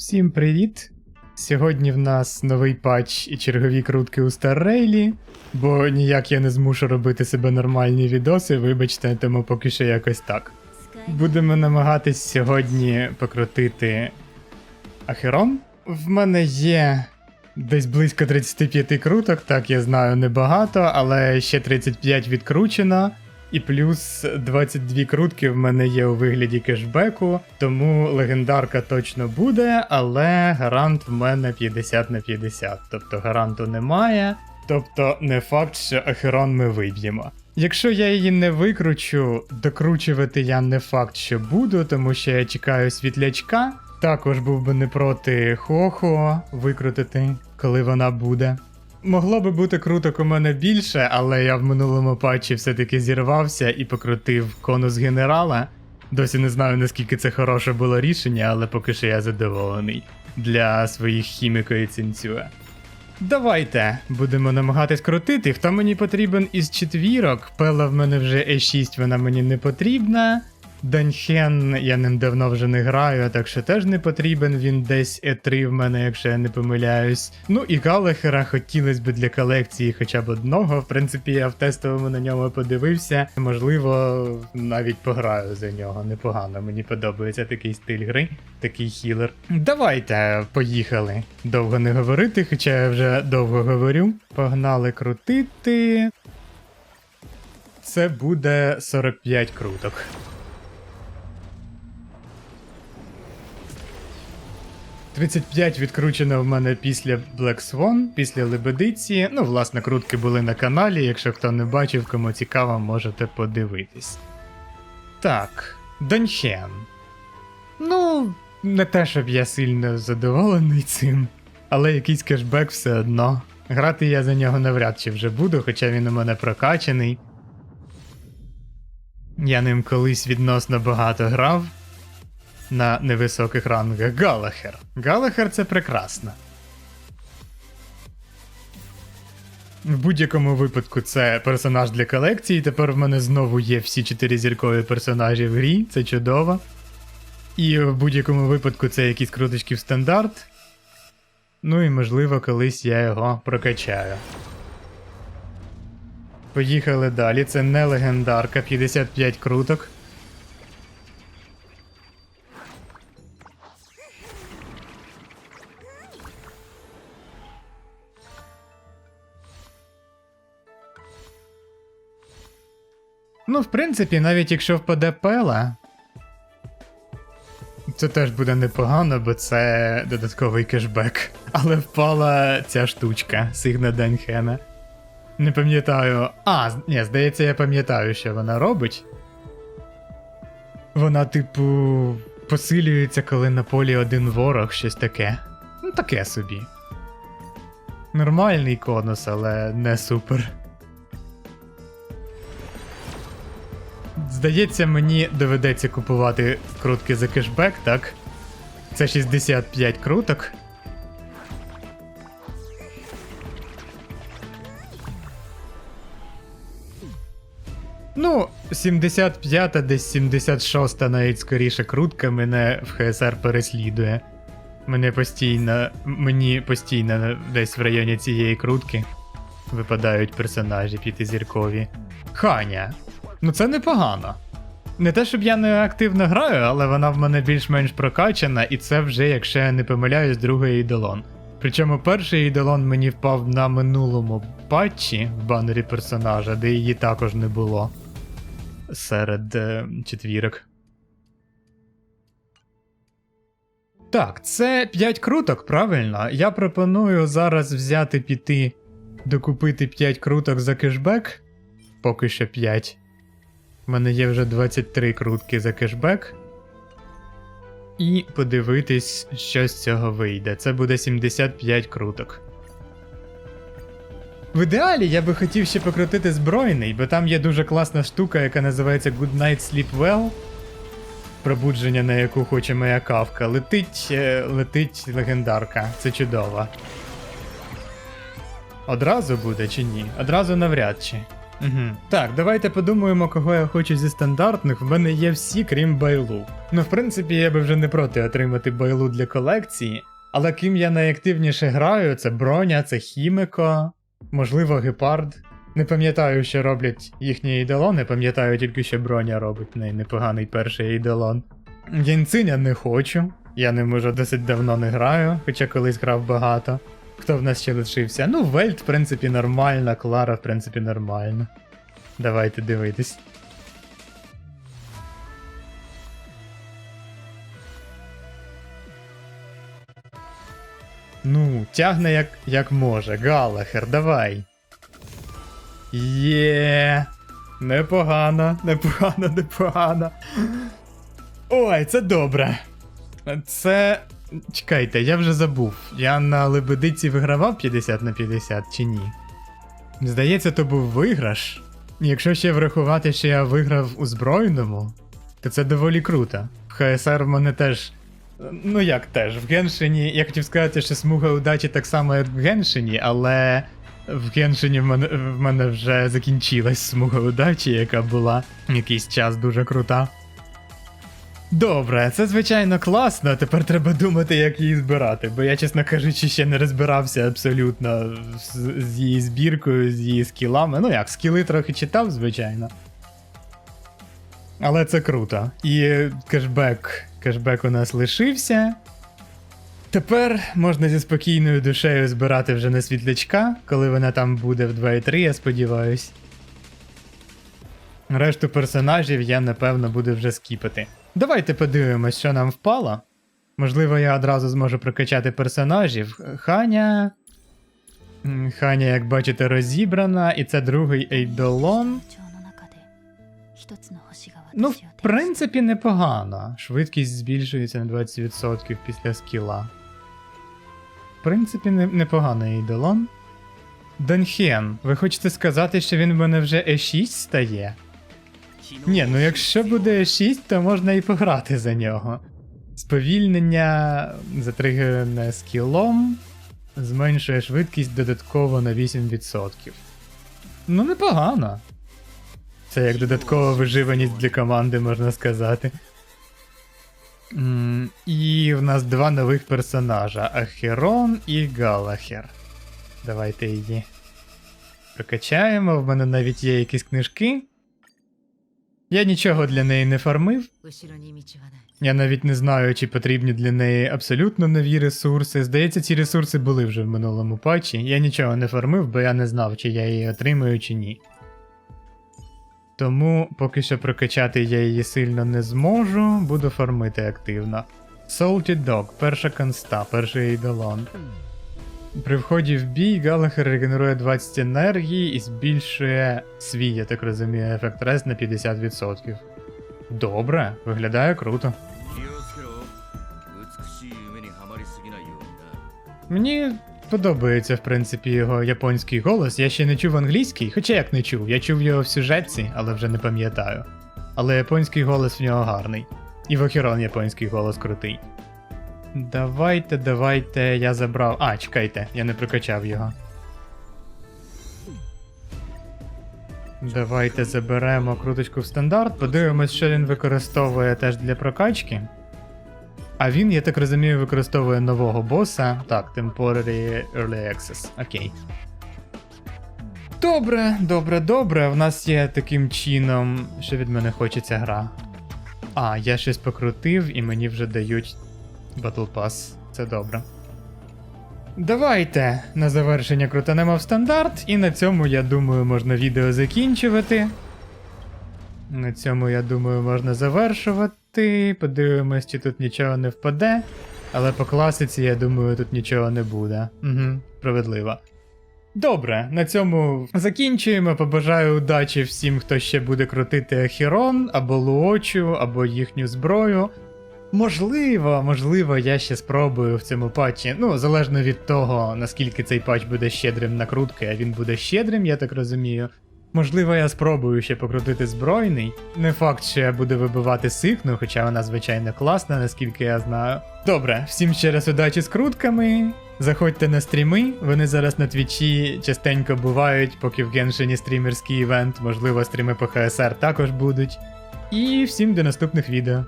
Всім привіт! Сьогодні в нас новий патч і чергові крутки у Старрейлі, бо ніяк я не змушу робити себе нормальні відоси, вибачте, тому поки що якось так. Будемо намагатись сьогодні покрутити Ахерон. В мене є десь близько 35 круток, так я знаю, небагато, але ще 35 відкручено. І плюс 22 крутки в мене є у вигляді кешбеку, тому легендарка точно буде, але гарант в мене 50 на 50. Тобто гаранту немає. Тобто не факт, що Ахерон ми виб'ємо. Якщо я її не викручу, докручувати я не факт, що буду, тому що я чекаю світлячка. Також був би не проти Хохо викрутити, коли вона буде. Могло би бути круток у мене більше, але я в минулому патчі все-таки зірвався і покрутив конус генерала. Досі не знаю, наскільки це хороше було рішення, але поки що я задоволений для своїх хіміко і цінцюе. Давайте будемо намагатись крутити. Хто мені потрібен із четвірок? Пела в мене вже E6, вона мені не потрібна. Данхен я ним давно вже не граю, так що теж не потрібен. Він десь E3 в мене, якщо я не помиляюсь. Ну і Галахера хотілося б для колекції хоча б одного. В принципі, я в тестовому на ньому подивився. Можливо, навіть пограю за нього. Непогано. Мені подобається такий стиль гри, такий хілер. Давайте, поїхали. Довго не говорити, хоча я вже довго говорю. Погнали крутити. Це буде 45 круток. «35» відкручено в мене після Black Swan, після Лебедиці. Ну, власне, крутки були на каналі. Якщо хто не бачив, кому цікаво, можете подивитись. Так, Донхен. Ну, не те, щоб я сильно задоволений цим, але якийсь кешбек все одно. Грати я за нього навряд чи вже буду, хоча він у мене прокачаний. Я ним колись відносно багато грав на невисоких рангах Галахер. Галахер це прекрасно. В будь-якому випадку це персонаж для колекції. Тепер в мене знову є всі чотири зіркові персонажі в грі, це чудово. І в будь-якому випадку це якісь круточки стандарт. Ну і можливо, колись я його прокачаю. Поїхали далі. Це не легендарка, 55 круток. Ну, в принципі, навіть якщо впаде пела, це теж буде непогано, бо це додатковий кешбек. Але впала ця штучка, Сигна Данхена. Не пам'ятаю. А, ні, здається, я пам'ятаю, що вона робить. Вона, типу, посилюється, коли на полі один ворог, щось таке. Ну, таке собі. Нормальний конус, але не супер. Здається, мені доведеться купувати крутки за кешбек, так? Це 65 круток. Ну, 75-та, десь 76 навіть скоріше крутка мене в ХСР переслідує. Мене постійно, мені постійно десь в районі цієї крутки випадають персонажі п'ятизіркові. Ханя. Ну це непогано. Не те, щоб я не активно граю, але вона в мене більш-менш прокачана, і це вже, якщо я не помиляюсь, другий ідолон. Причому перший ідолон мені впав на минулому патчі в банері персонажа, де її також не було серед е, четвірок. Так, це 5 круток, правильно. Я пропоную зараз взяти піти, докупити 5 круток за кешбек. Поки що 5. У мене є вже 23 крутки за кешбек. І подивитись, що з цього вийде. Це буде 75 круток. В ідеалі я би хотів ще покрутити збройний, бо там є дуже класна штука, яка називається Good Night Sleep Well. Пробудження, на яку хоче моя кавка. Летить, е, летить легендарка. Це чудово. Одразу буде чи ні? Одразу навряд чи. Угу. Так, давайте подумаємо, кого я хочу зі стандартних. В мене є всі, крім байлу. Ну, в принципі, я би вже не проти отримати байлу для колекції. Але ким я найактивніше граю, це броня, це хіміко, можливо, гепард. Не пам'ятаю, що роблять їхні ейдолони, пам'ятаю тільки, що броня робить не непоганий перший ейдолон. Янциня не хочу. Я ним уже досить давно не граю, хоча колись грав багато. Хто в нас ще лишився? Ну, Вельт, в принципі, нормальна, Клара, в принципі, нормальна. Давайте дивитись. Ну, тягне як, як може. Галахер, давай. Є. Непогано, непогано, непогано. Ой, це добре. Це. Чекайте, я вже забув. Я на лебедиці вигравав 50 на 50 чи ні? Здається, то був виграш. Якщо ще врахувати, що я виграв у збройному, то це доволі круто. В ХСР в мене теж. Ну як теж, в Геншині. Я хотів сказати, що смуга удачі так само, як в Геншині, але в Геншині в мене, в мене вже закінчилась смуга удачі, яка була якийсь час дуже крута. Добре, це звичайно класно, тепер треба думати, як її збирати, бо я, чесно кажучи, ще не розбирався абсолютно з, з її збіркою, з її скілами. Ну як, скіли трохи читав, звичайно. Але це круто. І кешбек, кешбек у нас лишився. Тепер можна зі спокійною душею збирати вже на світлячка, коли вона там буде в 2.3, я сподіваюсь. Решту персонажів я напевно буду вже скіпати. Давайте подивимось, що нам впало. Можливо, я одразу зможу прокачати персонажів. Ханя. Ханя, як бачите, розібрана, і це другий Ейдолон. Ну, в принципі, непогано. Швидкість збільшується на 20% після скіла. В принципі, не, непоганий Ейдолон. Денхен, ви хочете сказати, що він в мене вже Е6 стає? Ні, ну якщо буде 6, то можна і пограти за нього. Сповільнення затригерене скілом зменшує швидкість додатково на 8%. Ну, непогано. Це як додаткова виживаність для команди, можна сказати. М, І в нас два нових персонажа: Ахерон і Галахер. Давайте її прокачаємо. В мене навіть є якісь книжки. Я нічого для неї не фармив. Я навіть не знаю, чи потрібні для неї абсолютно нові ресурси. Здається, ці ресурси були вже в минулому патчі. Я нічого не фармив, бо я не знав, чи я її отримаю, чи ні. Тому поки що прокачати я її сильно не зможу, буду фармити активно. Salty Dog, перша конста, перший ідолон. При вході в бій Галахер регенерує 20 енергії і збільшує свій, я так розумію, ефект рест на 50%. Добре, виглядає круто. Мені подобається, в принципі, його японський голос. Я ще не чув англійський, хоча як не чув. Я чув його в сюжетці, але вже не пам'ятаю. Але японський голос в нього гарний. І в охерон японський голос крутий. Давайте, давайте, я забрав. А, чекайте, я не прокачав його. Давайте заберемо круточку в стандарт, подивимось, що він використовує теж для прокачки. А він, я так розумію, використовує нового боса. Так, Temporary Early Access. Окей. Добре, добре, добре. В нас є таким чином, що від мене хочеться гра. А, я щось покрутив і мені вже дають Battle Pass. Це добре. Давайте на завершення крутанемо в стандарт, і на цьому, я думаю, можна відео закінчувати. На цьому, я думаю, можна завершувати. Подивимось, чи тут нічого не впаде. Але по класиці, я думаю, тут нічого не буде. Угу, справедливо. Добре, на цьому закінчуємо. Побажаю удачі всім, хто ще буде крутити Ахірон, або Луочу, або їхню зброю. Можливо, можливо, я ще спробую в цьому патчі. Ну, залежно від того, наскільки цей патч буде щедрим на крутки, а він буде щедрим, я так розумію. Можливо, я спробую ще покрутити збройний. Не факт, що я буду вибивати сикну, хоча вона звичайно класна, наскільки я знаю. Добре, всім ще раз удачі з крутками. Заходьте на стріми, вони зараз на твічі частенько бувають, поки в Геншині стрімерський івент, можливо, стріми по ХСР також будуть. І всім до наступних відео.